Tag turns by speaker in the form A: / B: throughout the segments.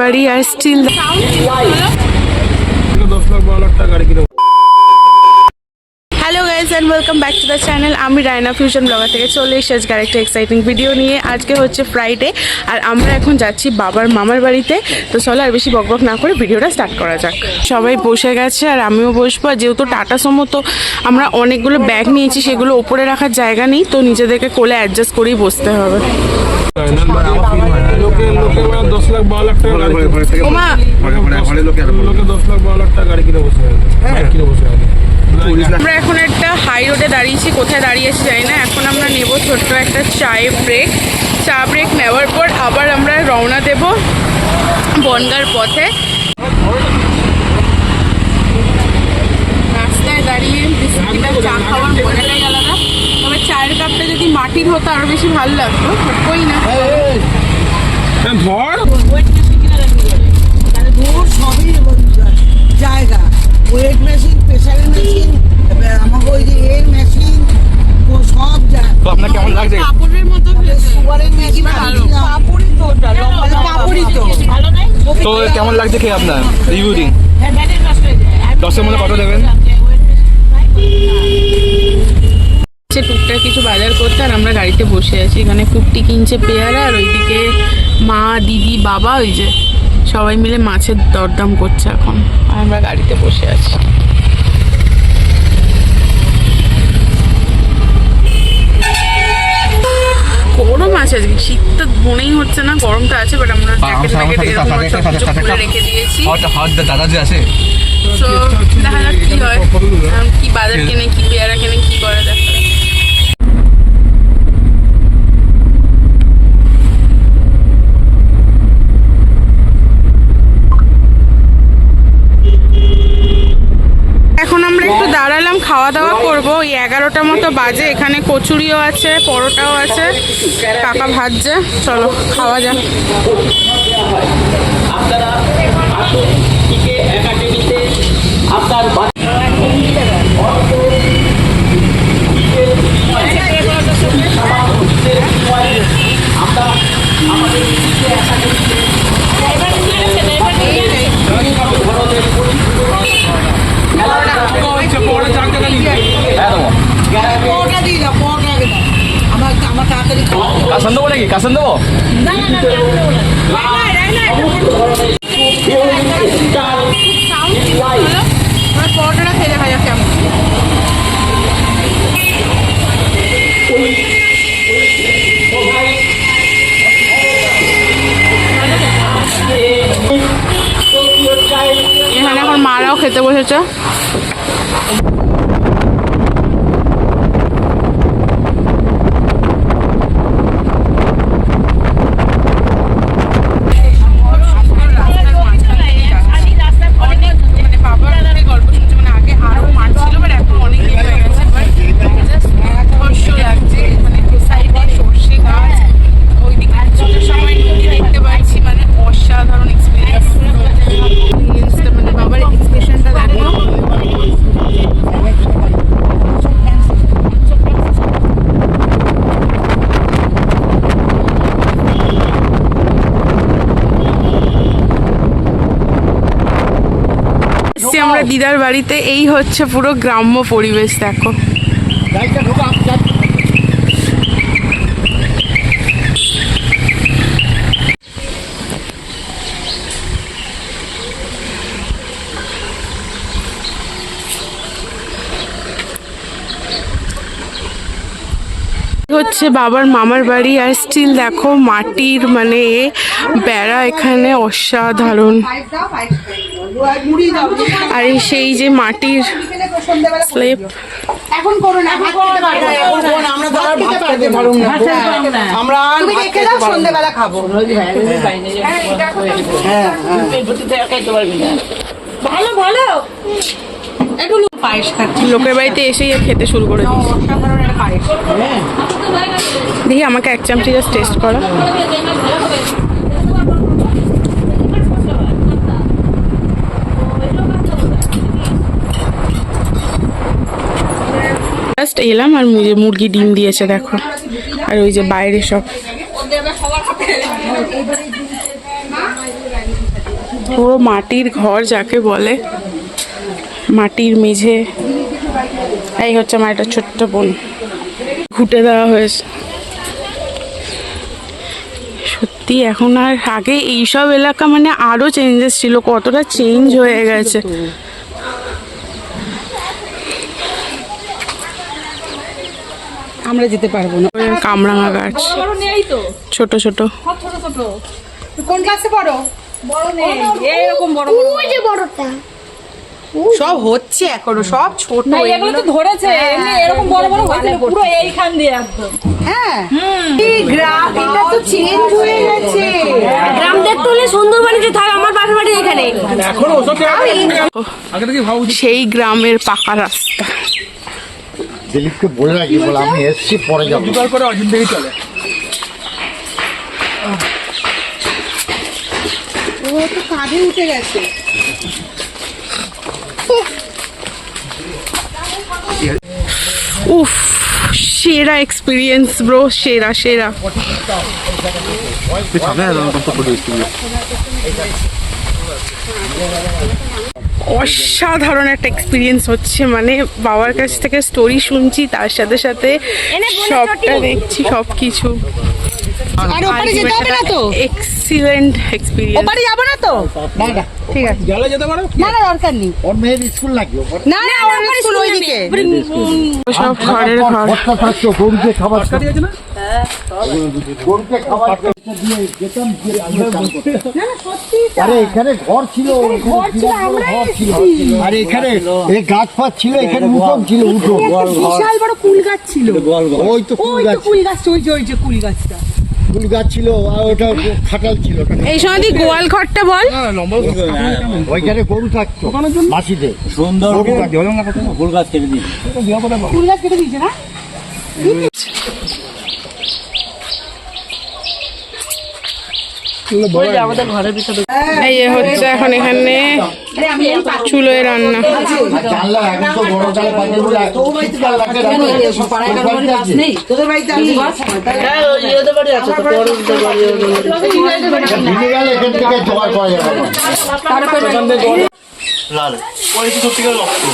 A: বাড়ি আর স্টিল
B: দশ লাখ বারো লাখ টাকা গাড়ি কিনে
A: hello guys and welcome back to the channel আমি রায়না ফিউশন ব্লগার থেকে চলে এসেছি আজকে আরেকটা এক্সাইটিং ভিডিও নিয়ে। আজকে হচ্ছে ফ্রাইডে আর আমরা এখন যাচ্ছি বাবার মামার বাড়িতে। তো চলো আর বেশি বকবক না করে ভিডিওটা স্টার্ট করা যাক। সবাই বসে গেছে আর আমিও বসবো। আর যেহেতু টাটা সমো তো আমরা অনেকগুলো ব্যাগ নিয়েছি সেগুলো ওপরে রাখার জায়গা নেই তো নিজেদেরকে কোলে অ্যাডজাস্ট করেই বসতে হবে।
B: দশ লাখ বারো লাখ টাকা গাড়ি কিনে-
A: ওমা
B: লোকে দশ লাখ বারো লাখ টাকা গাড়ি কিনে বসে আছে। বাইক কিনে বসে আছে।
A: আমরা এখন একটা হাই রোডে দাঁড়িয়েছি কোথায় দাঁড়িয়েছি জানি না। এখন আমরা নেব ছোট্ট একটা চায়ে ব্রেক চা ব্রেক নেওয়ার পর আবার আমরা রওনা দেব বনগার পথে। রাস্তায় দাঁড়িয়ে বিস্কিটটা চা খাওয়ার মজাটাই আলাদা। তবে চায়ের কাপটা যদি মাটির হতো আরও বেশি ভালো লাগতো। হতোই না।
B: ধর।
C: জায়গা। ওয়েট
D: তো কেমন লাগছে খেয়ে আপনার? রিভিউ দিন। দশের মধ্যে কত দেবেন?
A: টুকটাক কিছু বাজার করতে আর আমরা গাড়িতে বসে আছি। এখানে কুপটি কিনছে পেয়ারা আর ওইদিকে মা, দিদি, বাবা, ওই যে সবাই মিলে মাছের দরদাম করছে এখন। আমরা গাড়িতে বসে আছি। গরম আছে আজকে। শীত তো মনেই হচ্ছে না গরমটা আছে বাট আমরা জ্যাকেট ম্যাকেট এরকম সব কিছু খুলে রেখে দিয়েছি।
D: হট হট দাদা যে আছে।
A: তো দেখা যাক কি হয়। কি বাজার কেনে কি পেয়ারা কেনে কি করা দেখা যাক। এখন আমরা একটু দাঁড়ালাম খাওয়া দাওয়া করব। ওই এগারোটা মতো বাজে। এখানে কচুরিও আছে, পরোটাও আছে। কাকা ভাজছে। চলো, খাওয়া যাক।
C: পরোটা দিই না পরোটা আগে দাও আমার আমার তাড়াতাড়ি খাওয়া
D: কাসান দেবো নাকি? কাসান দেবো?
A: পরোটাটা খেয়ে দেখা যাক এখানে এখন মারাও খেতে বসেছে মানে বাবার সাথে গল্প শুনছি মানে আগে আরও মাঠ ছিল বাট এখন অনেক দিন হয়ে গেছে বাট জাস্ট আকর্ষ লাগছে মানে সাইডে সর্ষে গাছ ওইদিকে চলার সময় নদী দেখতে পাচ্ছি মানে অসাধারণ এক্সপিরিয়েন্স মানে বাবার এক্সপ্রেশনটা দেখো এসছি আমরা দিদার বাড়িতে, এই হচ্ছে পুরো গ্রাম্য পরিবেশ, দেখো। হচ্ছে বাবার মামার বাড়ি, আর স্টিল দেখো মাটির মানে বেড়া এখানে অসাধারণ। আর এই সেই যে মাটির স্লেপ
C: এখন করো না এখন আমরা ধর ভাত খেতে পারব না আমরা আর ভাত খেতে পারব না। সন্ধ্যেবেলা খাব। ভালো ভালো। একটু পায়েস খাচ্ছি।
A: লোকের বাড়িতে এসেই খেতে শুরু করে দিয়েছি। দেখি আমাকে এক চামচি জাস্ট টেস্ট করো। এলাম আর মুরগি- ডিম দিয়েছে, দেখো। আর ওই যে বাইরে সব। পুরো মাটির ঘর যাকে বলে, মাটির মেঝে। এই হচ্ছে আমার একটা ছোট্ট বোন। ঘুটে দেওয়া হয়েছে। সত্যি, এখন আর আগে এইসব এলাকা মানে আরও চেঞ্জেস ছিল, কতটা চেঞ্জ হয়ে গেছে।
C: আমরা যেতে পারব না।
A: কামরাঙা গাছ। ছোট ছোট।
E: সব ছোট ছোট।
C: কোন ক্লাসে পড়ো?
E: বড় নেই। এরকম বড়। বড়
C: সব হচ্ছে এখনও সব ছোট।
E: না এগুলো তো ধরেছে। এরকম বড় বড় হয়েছে পুরো এইখান দিয়ে একদম।
C: হ্যাঁ। এই গ্রাম এটা তো চেঞ্জ হয়ে গেছে।
F: গ্রাম দেখতে হলে সুন্দর থাক আমার পাশের বাড়ি এখানে।
D: এখন ওসব আগে থেকে
A: সেই গ্রামের পাকা রাস্তা।
G: দিলীপকে বলে রাখি বলে আমি এসছি পরে যাব।
D: জোগাড় করে অর্জুন থেকেই চলে।
C: ও তো কাঁধে উঠে গেছে।
A: উফ সেরা এক্সপিরিয়েন্স ব্রো সেরা সেরা। অসাধারণ একটা এক্সপিরিয়েন্স হচ্ছে। মানে বাবার কাছ থেকে স্টোরি শুনছি তার সাথে সাথে সবটা দেখছি সব কিছু
C: আর ওপারে যেতে হবে না তো?
A: এক্সিলেন্ট এক্সপিরিয়েন্স
C: ওপারে যাব না তো?
G: না না
C: ঠিক আছে।
D: জলে যেতে পারো?
C: না না দরকার নেই।
G: ওর মেয়ের স্কুল নাকি?
C: না না ওর স্কুল ওইদিকে।
A: সব ঘরের ঘর।
G: খাবার খাবার ঘর ছিল ঘর ছিল আরে এখানে গাছ ফাছ ছিল এখানে উঠোন ছিল উঠোন।
C: বিশাল বড় কুল গাছ ছিল।
G: ওই তো কুল গাছ।
C: কুল গাছ ওই যে ওই যে কুল গাছটা।
G: কুল গাছ ছিল আর ওটা খাটাল ছিল
A: এই সময় তুই গোয়াল ঘরটা বল।
G: ওইখানে গরু থাকতো মাসিদের।
H: সুন্দর ফুল গাছ কেটে দিই
C: কুল গাছ কেটে দিয়েছে না?
A: এই হচ্ছে এখন এখানে চুলোয় রান্না।
G: থেকে
H: রক্ত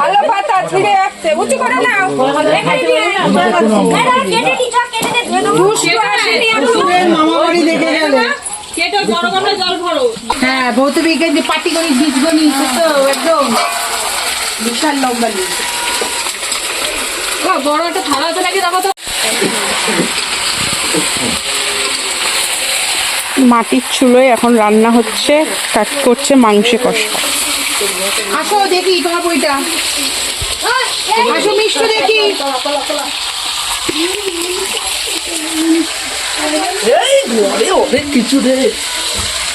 E: ভালো পাতা ছিঁড়ে যাচ্ছে উঁচু করে নাও
C: হ্যাঁ ভৌত বিজ্ঞান তো একদম বিশাল লম্বা
E: বড় একটা থালা আছে নাকি, দেখো তো।
A: মাটির চুলোয় এখন রান্না হচ্ছে কাট করছে মাংস কষা।
C: আসো দেখি তোমার বইটা আসো মিষ্ট দেখি।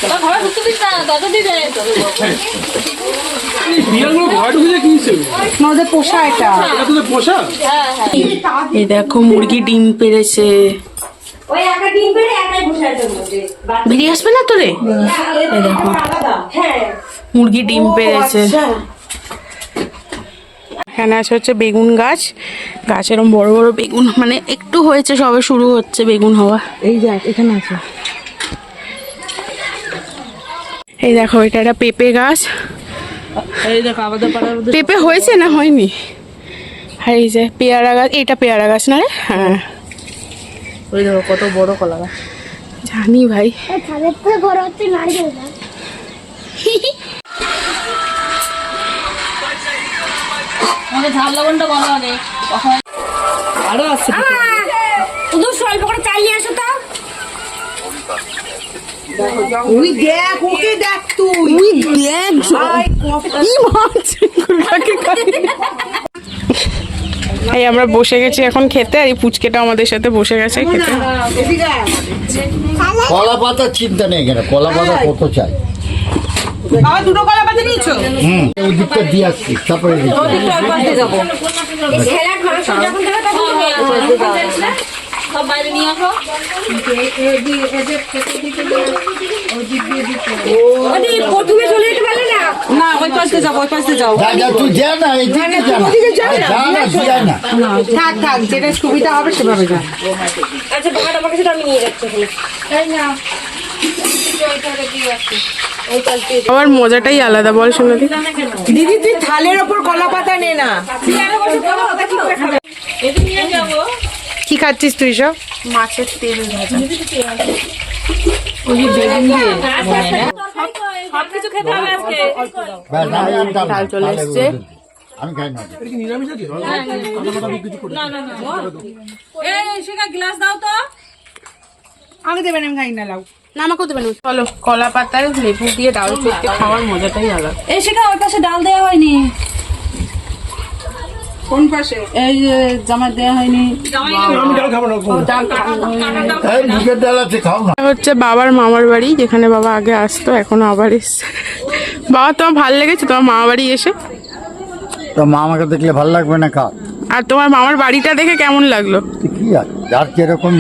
E: তোর ঘরে ঢুকতে দিস না দাদা দিবে
D: বিয়ারগুলো ঘরে ঢুকে কি হিসেবে
C: আমাদের পোষা এটা।
D: এটা তোদের পোষা?
A: এই দেখো মুরগি ডিম পেরেছে।
F: ওই একটা ডিম পেড়ে একটাই বসে আছে মধ্যে
A: বেরিয়ে আসবে না তোরে? এই দেখো।
F: হ্যাঁ।
A: মুরগি ডিম পেরেছে এখানে আছে হচ্ছে বেগুন গাছ। গাছ এরকম বড় বড় বেগুন মানে একটু হয়েছে সবে শুরু হচ্ছে বেগুন হওয়া।
C: এই দেখ এখানে আছে।
A: এই দেখো এটা একটা পেঁপে গাছ।
C: এই দেখ আমাদের পাড়ার
A: পেঁপে হয়েছে না হয়নি? আর এই যে পেয়ারা গাছ এটা পেয়ারা গাছ না রে? হ্যাঁ।
C: ওই দেখো কত বড় কলা গাছ।
A: জানি ভাই।
F: ছাদের থেকে বড় হচ্ছে নারকেল গাছ
E: আমাদের ঝাল লবণটা বলো আগে
C: আরও আছে
F: শুধু স্বল্প করে চাল আসো তো।
C: ওই দেখ ওকে দেখ তুই।
A: তুই দেখ কি মাছ। এই আমরা বসে গেছি এখন খেতে আর এই পুচকেটা আমাদের সাথে বসে গেছে খেতে।
G: কলা পাতা চিন্তা নেই কেন কলা পাতা কত চাই?
C: বাবা দুটো কলা পাতা নিয়েছো?
G: হুম দিয়ে আসছি তারপরে
F: স্যালাড মাংস যখন দেবে তখন তুমি
E: সব বাইরে নিয়ে আসো
F: প্রথমে চলে যেতে পারলে না?
E: না ওই পাশে যাও ওই পাশে যাও।
G: তুই যা না এদিকে যা না। যা না। তুই যা না।
C: থাক থাক যেটা সুবিধা হবে সেভাবে যা।
F: আচ্ছা ভাড়া আমার কাছে আমি নিয়ে যাচ্ছি ওখানে।
A: বাবার মজাটাই আলাদা বল সোনালি
C: দিদি তুই থালের ওপর কলা পাতা নে। না
A: কি খাচ্ছিস তুই সব?
E: মাছের তেল ভাজা। সব কিছু খেতে হবে আজকে
G: ব্যাস, আমি আমি ডাল
A: চলে এসছে।
G: না।
E: এই শিখা গ্লাস দাও তো।
C: আমাকে দেবেন আমি খাই না লাউ।
A: না আমাকেও দেবেন চলো কলা পাতায় লেবু দিয়ে ডাল খাওয়ার মজাটাই আলাদা।
E: এই শিখা ওই পাশে ডাল দেওয়া হয়নি।
C: কোন পাশে?
E: এই যে জামাই দেওয়া হয়নি
A: হচ্ছে বাবার মামার বাড়ি যেখানে বাবা আগে আসতো এখনও আবার এসছে। বাবা তোমার ভালো লেগেছে? তোমার মামা বাড়ি এসে?
G: তো মা আমাকে দেখলে ভালো লাগবে না কা
A: আর তোমার মামার বাড়িটা দেখে কেমন লাগল?
G: কি আছে যার যেরকম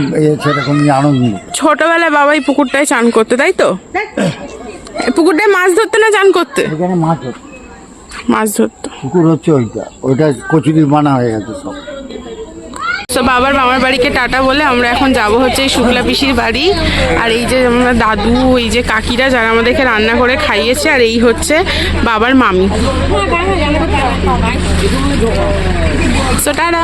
G: সেরকমই আনন্দ।
A: ছোটবেলায় বাবা এই পুকুরটায় চান করতে তাই তো? পুকুরটায় মাছ ধরতে না চান করতে?
G: মাছ হচ্ছে
A: মাছ ধরতো।
G: পুকুর হচ্ছে ওইটা। ওইটা কচুরি বানা হয়ে গেছে সব।
A: তো বাবার মামার বাড়িকে টাটা বলে আমরা এখন যাব হচ্ছে এই শুক্লা পিসির বাড়ি। আর এই যে আমরা দাদু এই যে কাকিরা যারা আমাদেরকে রান্না করে খাইয়েছে আর এই হচ্ছে বাবার মামি। তো টাটা।